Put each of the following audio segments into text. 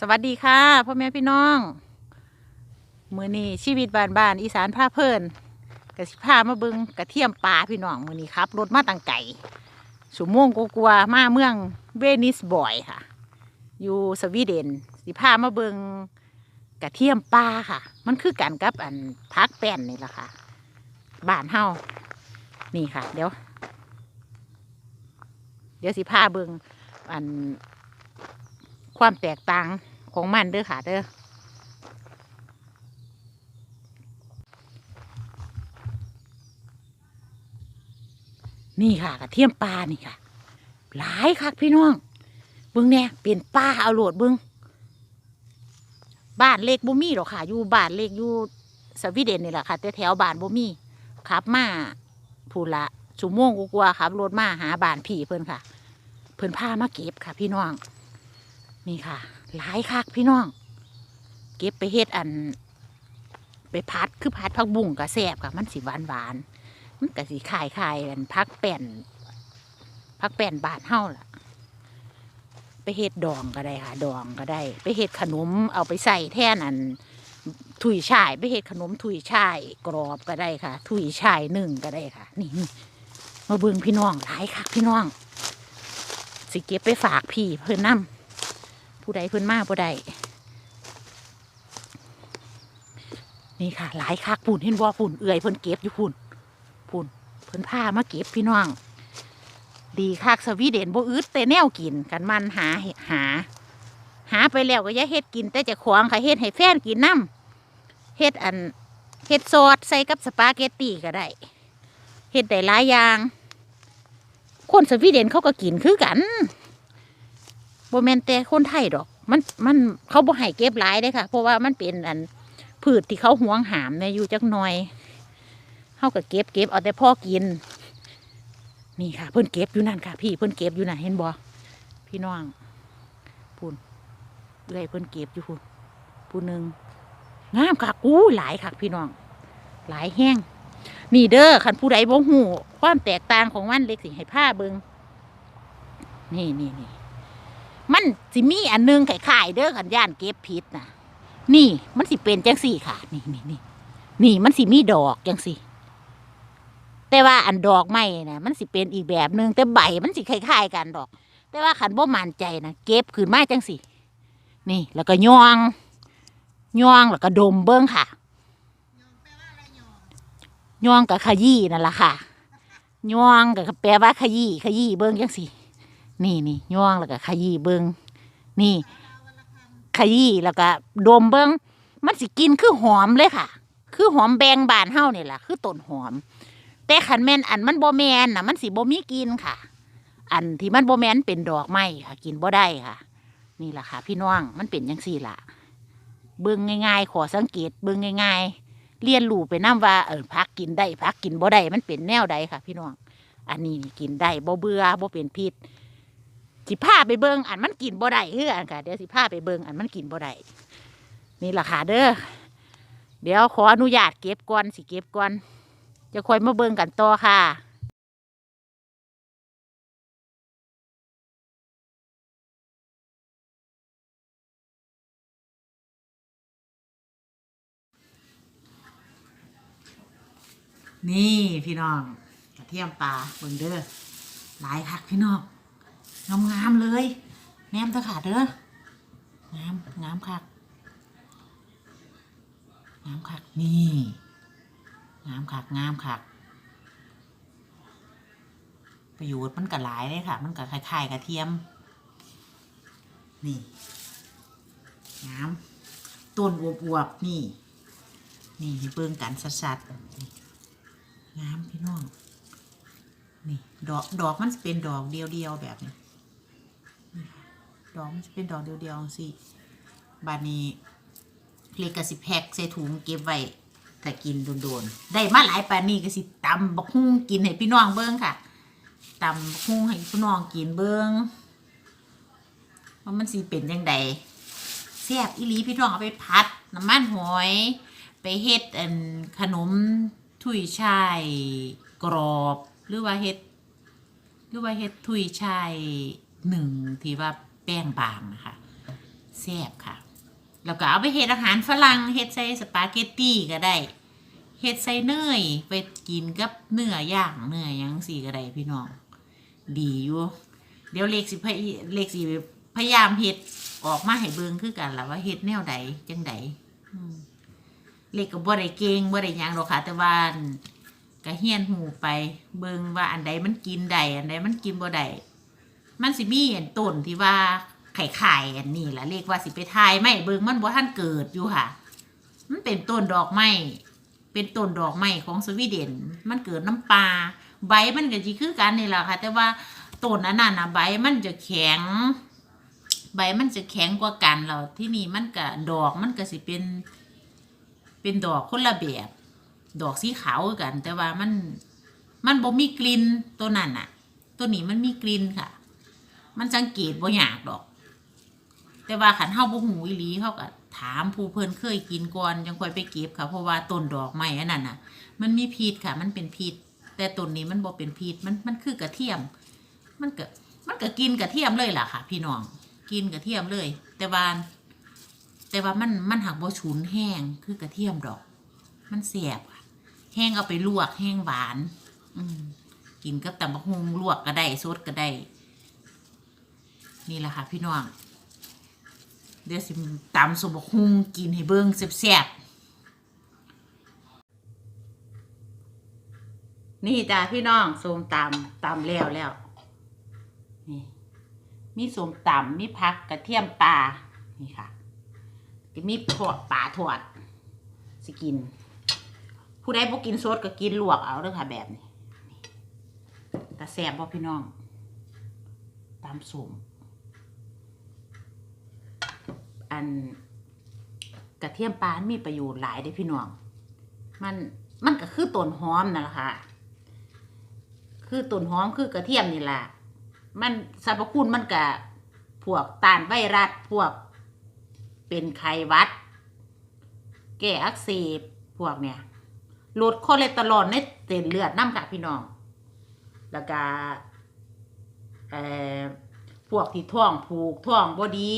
สวัสดีค่ะพ่อแม่พี่น้องมือนี้ชีวิตบ้านบ้านอีสานพาเพลินกะสิพามาเบิงกระเทียมปลาพี่น้องมือนี้ครับรถมาตังไก่สุโมงกลัวมาเมืองเวนิสบอยค่ะ อยู่สวีเดนสิพามาเบิงกระเทียมปลาค่ะ มันคือกันกับอันพักแป้นนี่แหละค่ะบ้านเฮานี่ค่ะ เดี๋ยว เดี๋ยวสิพาเบิงอัน ความแตกต่างของมันเด้อค่ะเด้อนี่ค่ะกระเทียมปลานี่ค่ะ หลายคักพี่น้องเบิ้งเนี่ยเป็นปลาเอาโหลดเบิ้งบ้านเล็กบ่มีหรอกค่ะ อยู่บ้านเล็กอยู่สวีเดนนี่แหละค่ะ แต่แถวบ้านบ่มีขับมาพูนละชั่วโมงกว่าๆครับรถมาหาบ้านพี่เพิ่นค่ะ เพิ่นพามาเก็บค่ะ พี่น้อง นี่ค่ะ หลายคักพี่น้อง เก็บไปเฮ็ดอัน ไปพัดคือพัดผักบุ้งกระแซบค่ะมันสิหวานหวานมันก็สิคายคายๆอันพักแป้นพักแป้นบาทเฮาล่ะ ไปเฮ็ดดองก็ได้ค่ะ ดองก็ได้ ไปเฮ็ดขนมเอาไปใส่แท่นอันถุยชายไปเฮ็ดขนมถุยชายกรอบก็ได้ค่ะ ถุยชายหนึ่งก็ได้ค่ะ นี่นี่มาเบิ่งพี่น้องหลายคักพี่น้อง สิเก็บไปฝากพี่เพิ่นนํ ผู้ใดเพิ่นมาผู้ใดนี่ค่ะ หลายคักปุ่นเห็นบ่ปุ่นเอื่อยเพิ่นเก็บอยู่ปุ่นปุ่นเพิ่นพามาเก็บพี่น้อง ดีคักสวีเดนบ่อึดแต่แนวกินกันมันหาหา หาไปแล้วก็อย่าเฮ็ดกิน แต่จะขวางค่ะเฮ็ดให้แฟนกินน้ำเฮ็ดอันเฮ็ดซอสใส่กับสปาเกตตีก็ได้เฮ็ดได้หลายอย่าง คนสวีเดนเขาก็กินคือกัน โบแมนแต่คนไทยดอก มันมันเขาบ่ให้เก็บหลายเลยค่ะ เพราะว่ามันเป็นอันพืชที่เขาหวงหามเนี่ยอยู่จักหน่อยเขาก็เก็บเก็บเอาแต่พ่อกิน นี่ค่ะ เพิ่นเก็บอยู่นั่นค่ะ พี่เพิ่นเก็บอยู่นั่นเห็นบ่พี่น้องพูนเอื้อยเพิ่นเก็บอยู่พูนผู้หนึ่งงามค่ะกู้หลายค่ะ พี่น้อง หลายแห้งนี่เด้อคันผู้ใดบ่ฮู้ความแตกต่างของมันเล็กสิให้ผ้าเบิงนี่นี่นี่ มันสิมีอันหนึงไข่ๆเด้อขันย่านเก็บผิดนะนี่มันสิเป็นจังสี่ค่ะ นี่นี่นี่นี่มันสิมีดอกจังสี่ แต่ว่าอันดอกไม้นะมันสิเป็นอีกแบบหนึ่งแต่ใบมันสิคล้ายๆกันดอก แต่ว่าขันบ่มันใจนะเก็บขึ้นมาจังสี่ นี่ แล้วก็ย่องย่องแล้วก็ดมเบิ้งค่ะย่องกับขยี้นั่นแหละค่ะย่องกับแปลว่าขยี้ขยี้เบิ้งจังสิ นี่นี่ย่องแล้วก็ขยี้เบิ้งนี่ ขยี้แล้วก็ดมเบิ้งมันสิกินคือหอมเลยค่ะ คือหอมแบงบานเฮานี่แหละคือต้นหอม แต่ขันแมนอันมันโบแมนน่ะ มันสิบ่มีกินค่ะ อันที่มันโบแมนเป็นดอกไม้ค่ะ กินบ่ได้ค่ะ นี่แหละค่ะ พี่น้องมันเป็นจังสี่ละเบิ่งง่าย ๆ ขอสังเกตเบิ่งง่าย ๆ เรียนรู้ไปนํว่าเออพักกินได้พักกินบ่ได้มันเป็นแนวใดค่ะ พี่น้องอันนี้กินได้บ่เบื่อบ่เป็นพิษ สิพาไปเบิ่งอันมันกินบ่ได้คืออันค่ะเดี๋ยวสิพาไปเบิ่งอันมันกินบ่ได้นี่ล่ะค่ะเด้อเดี๋ยวขออนุญาตเก็บก่อนสิเก็บก่อนจะค่อยมาเบิ่งกันต่อค่ะนี่พี่น้องกระเทียมปลาเบิ่งเด้อหลายคักพี่น้อง งามงามเลยแนมตะขาดเด้องามงามคักงามคักนี่งามคักงามคักประโยชน์มันก็หลายเลยค่ะ มันก็คล้ายๆกระเทียม นี่งามต้นอวบๆนี่ นี่ให้เบิ่งกันสัดๆงามพี่น้องนี่ดอกดอกมันจะเป็นดอกเดียวๆแบบนี้ ดอกมันจะเป็นดอกเดียวๆสิบานี้เพลกกสิแพ็คใส่ถุงเก็บไว้ถ้ากินโดนๆได้มาหลายปานนี้ก็สิตำบักฮุ้งกินให้พี่น้องเบิ้งค่ะตำบักฮุ้งให้พี่น้องกินเบิ้งว่ามันสิเป็นยังไงแซ่บอีหลีพี่น้องเอาไปพัดน้ำมันหอย ไปเฮ็ดอันขนมถุยช่ายกรอบ หรือว่าเฮ็ดหรือว่าเฮ็ดถุยช่ายหนึ่งที่ว่า แป้งบางนะคะแซ่บค่ะ แล้วก็เอาไปเฮ็ดอาหารฝรั่งเฮ็ดใส่สปาเกตตี้ก็ได้เฮ็ดใส่เนยไปกินกับเนื้อย่างเนื้อยังสี่ก็ได้พี่น้อง ดีอยู่ เดี๋ยวเล็กสิพเล็กสิพยายามเฮ็ดออกมาให้เบิ่งคือกันล่ะว่าเฮ็ดแนวใดจังใดเล็กก็บ่ได้เก่งบ่ได้หยังหรอกค่ะ แต่ว่าก็เฮียนหูไปเบิ่งว่าอันใดมันกินได้อันใดมันกินบ่ได้ มันสิมีอันต้นที่ว่าไข่ไข่อันนี้แหละเรียกว่าสิไปทายไม่เบิงมันบ่ทันเกิดอยู่ค่ะมันเป็นต้นดอกไม้เป็นต้นดอกไม้ของสวีเดน มันเกิดน้ำปลาใบมันก็สิคือกันนี่แหละค่ะ แต่ว่าต้นอันนั้นน่ะใบมันจะแข็ง ใบมันจะแข็งกว่ากันแล้วที่นี่มันก็ดอกมันก็สิเป็น เป็นดอกคนละแบบดอกสีขาวกัน แต่ว่ามันมันบ่มีกลิ่นตัวนั้นน่ะ ตัวนี้มันมีกลิ่นค่ะ มันสังเกตบ่ยากดอก แต่ว่าขันเฮาบ่หูอีหลีเขาก็ถามผู้เพิ่นเคยกินก่อนจังค่อยไปเก็บค่ะ เพราะว่าต้นดอกไม้อันนั้นน่ะ มันมีพิษค่ะ มันเป็นพิษแต่ต้นนี้มันบ่เป็นพิษมันมันคือกระเทียม มันก็มันก็กินกระเทียมเลยล่ะค่ะ พี่น้องกินกระเทียมเลย แต่ว่าแต่ว่ามันมันหักบ่ฉุนแห้งคือกระเทียมดอก มันเสียบค่ะแห้งเอาไปลวกแห้งหวาน อืมกินกับตำบักฮุงลวกก็ได้สดก็ได้ นี่แหละค่ะ พี่น้อง เดี๋ยวสิตำสมบักฮุงกินให้เบิ่งแซ่บๆนี่จ้าพี่น้องส้มตำตำแล้วแล้วนี่มีส้มตำมีผักกระเทียมปลานี่ค่ะก็มีทอดปลาทอดสิกิน ผู้ใดบ่กินสดก็กินลวกเอาเด้อค่ะแบบนี้แต่แซ่บบ่พี่น้องตำสม อันกระเทียมปลามีประโยชน์หลายเด้พี่น้อง มันมันก็คือต้นหอมนั่นแหละค่ะ คือต้นหอมคือกระเทียมนี่แหละมันสรรพคุณมันกับพวกต้านไวรัสพวกเป็นไขวัด แก้อักเสบพวกเนี่ยลดคอเลสเตอรอลในเส้นเลือดน้ำค่ะพี่น้อง แล้วก็พวกที่ท้องผูกท้องบ่ดี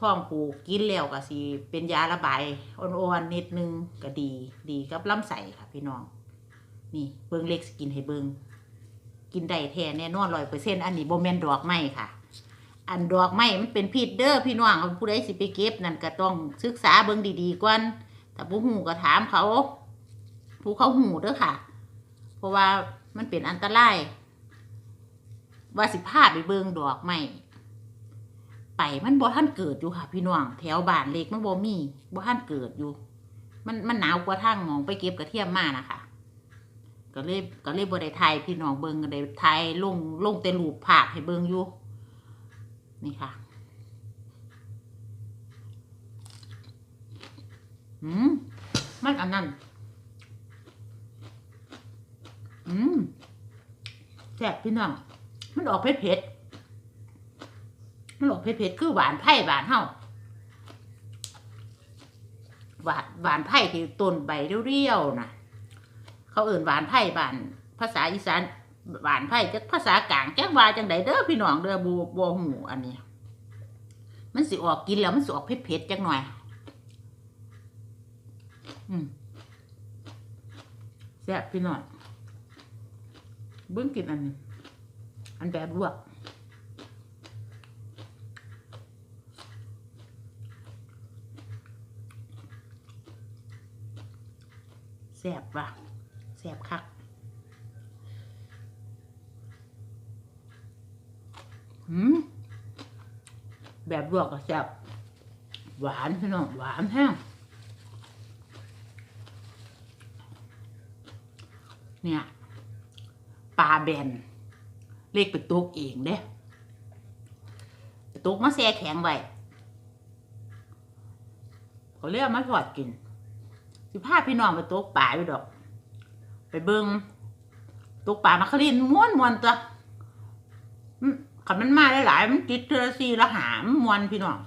ท้องผูกกินแล้วก็สิเป็นยาระบายอ่อนๆนิดนึงก็ดี ดีกับลำไส้ค่ะพี่น้อง นี่เบิ่งเล็กกินให้เบิ่งกินได้แท้แน่นอนร้อยเปอร์เซ็นต์อันนี้โบแมนดอกไม้ค่ะ อันดอกไม้มันเป็นพิษเด้อพี่น้องผู้ใดสิไปเก็บนั่นก็ต้องศึกษาเบิ่งดีๆก่อนถ้าผู้หูก็ถามเขา ผู้เขาหูเด้อค่ะ เพราะว่ามันเป็นอันตรายว่าสิพาไปเบิ่งดอกไม้ ไปมันบ่ทันเกิดอยู่ค่ะพี่น้องแถวบ้านเล็กมันบ่มีบ่ทันเกิดอยู่ มันมันหนาวกว่าทางมองไปเก็บกระเทียมมานะคะก็เลยก็เลยบ่ได้ถ่ายพี่น้องเบิ่งก็ได้ถ่ายลงลงแต่รูปภาพให้เบิ่งอยู่นี่ค่ะอืมมันอันนั้นอืมแซ่บพี่น้องมันออกเผ็ดๆ มันออกเผ็ดๆคือหวานไผ่หวานเฮาหวานหวานไผ่ที่ต้นใบเรียวๆนะเขาเอิ่นหวานไผ่บาน ภาษาอีสานหวานไผ่จักภาษากลางแจักว่าจังใดเด้อพี่น้องเด้อบูบหูอันนี้ มันสิออกกินแล้วมันสิออกเผ็ดๆจักหน่อย อืมแซ่บพี่น้องเบิ้งกินอันนี้อันแบบลวก แซ่บว่ะแซ่บคักหืมแบบลวกก็แซ่บหวานพี่น้องหวานแห้งเนี่ยปลาแบนเล็กไปตุกเองเด้ตุกมาแช่แข็งไว้เขาเรียกมาทอดกิน สิพาพี่น้องไปตกปลาอยู่ดอก ไปเบิงตกปลามาคลินม้วนมวนๆตัวอืมขันมันมาหลายๆมันจิตเทอซีละหามมวนพี่น้อง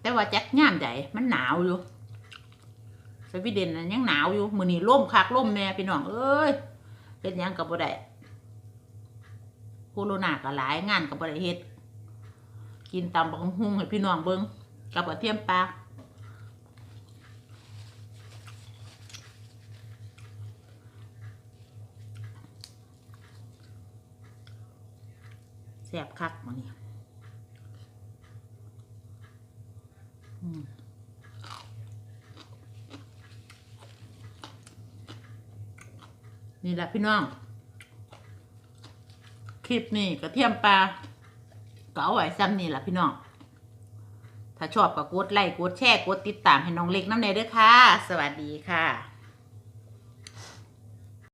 แต่ว่าแจ็คย่ามใจมันหนาวอยู่สวีเดนนะยังหนาวอยู่มือนี้ร่มคักร่มแม่พี่น้องเอ้ยเฮ็ดยังกับบ่ได้โคโรนาก็หลายงานกับบ่ได้เฮ็ดกินตำบักหุ่งให้พี่น้องเบิ้งกับกระเทียมปลาแซ่บคักมานี่นี่แหละพี่น้อง คลิปนี้กระเทียมปลาก็เอาไว้ซ้ำนี่แหละพี่น้อง ถ้าชอบก็กดไลค์กดแชร์กดติดตามให้น้องเล็กน้ำเนยด้วยค่ะ สวัสดีค่ะ